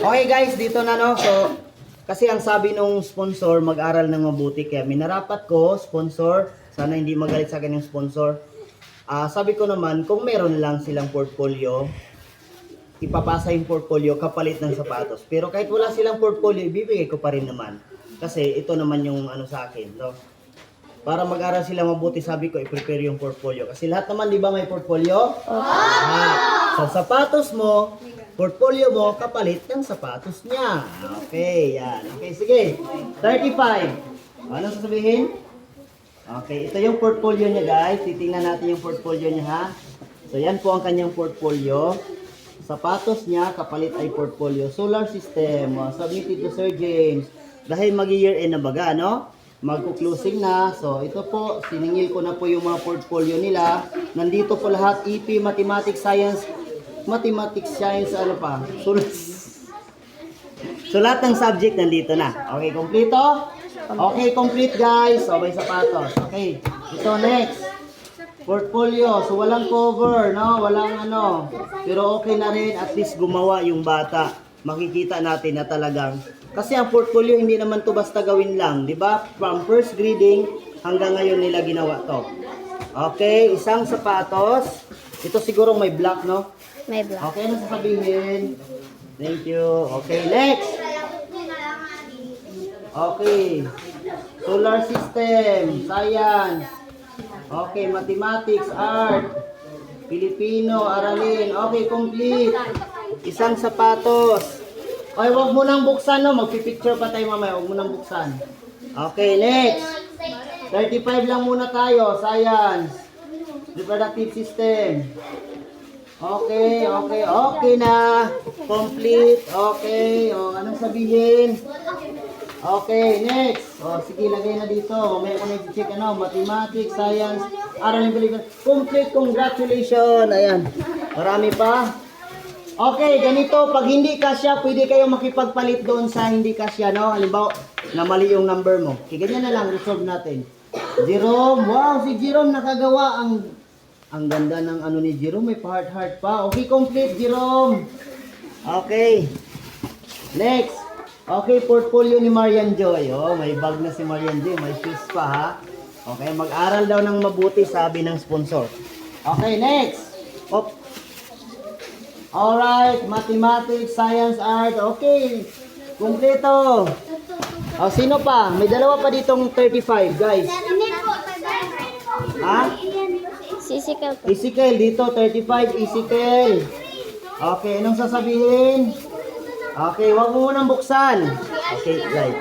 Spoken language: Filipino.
Okay guys, dito na no. So, kasi ang sabi nung sponsor, mag-aral ng mabuti. Kaya minarapat ko, sponsor, sana hindi magalit sa akin yung sponsor. Ah, sabi ko naman, kung meron lang silang portfolio, ipapasa yung portfolio kapalit ng sapatos. Pero kahit wala silang portfolio, ibibigay ko pa rin naman. Kasi ito naman yung ano sa akin, no? Para mag-aral sila mabuti, sabi ko, i-prepare yung portfolio. Kasi lahat naman, di ba may portfolio? Ah, sa sapatos mo, portfolio mo, kapalit ng sapatos niya. Okay, yan. Okay, sige. 35. Ano sasabihin? Okay, ito yung portfolio niya guys. Titingnan natin yung portfolio niya ha. So yan po ang kanyang portfolio. Sapatos niya, kapalit ay portfolio. Solar system, uh, submitted to Sir James. Dahil mag-year end na baga, no? Magko-closing na. So ito po, siningil ko na po yung mga portfolio nila. Nandito po lahat, EP, Mathematics, Science, Mathematics, Science, ano pa? Solar So lahat ng subject nandito na. Okay, kompleto? Okay, complete guys. So may sapatos. Okay. Ito next. Portfolio. So walang cover, no? Walang ano. Pero okay na rin at least gumawa yung bata. Makikita natin na talagang kasi ang portfolio hindi naman to basta gawin lang, 'di ba? From first grading hanggang ngayon nila ginawa to. Okay, isang sapatos. Ito siguro may black, no? May black. Okay, ano sasabihin? Thank you. Okay, next. Okay. Solar system, science. Okay, mathematics, art. Filipino, aralin. Okay, complete. Isang sapatos. Okay, wag mo nang buksan, no? Magpipicture pa tayo mamaya. Wag mo nang buksan. Okay, next. 35 lang muna tayo. Science. Reproductive system. Okay, okay, okay na. Complete. Okay. O, anong sabihin? Okay, next. O, sige, lagay na dito. Mamaya ko na i-check ano, mathematics, science, aralin Pilipino. Complete, congratulations. Ayan. Marami pa. Okay, ganito. Pag hindi kasya, pwede kayo makipagpalit doon sa hindi kasya, no? Halimbawa, na mali yung number mo. Okay, ganyan na lang. Resolve natin. Jerome. Wow, si Jerome nakagawa ang ang ganda ng ano ni Jerome, may heart-heart pa. Okay, complete, Jerome. Okay. Next. Okay, portfolio ni Marian Joy. Oh, may bag na si Marian Joy. May shoes pa, ha? Okay, mag-aral daw ng mabuti, sabi ng sponsor. Okay, next. Op. Alright, mathematics, science, art. Okay. Kompleto. Oh, sino pa? May dalawa pa ditong 35, guys. Ha? Sisikel po. Ezekiel, dito 35, Ezekiel. Okay, anong sasabihin? Okay, wag mo munang buksan. Okay, right.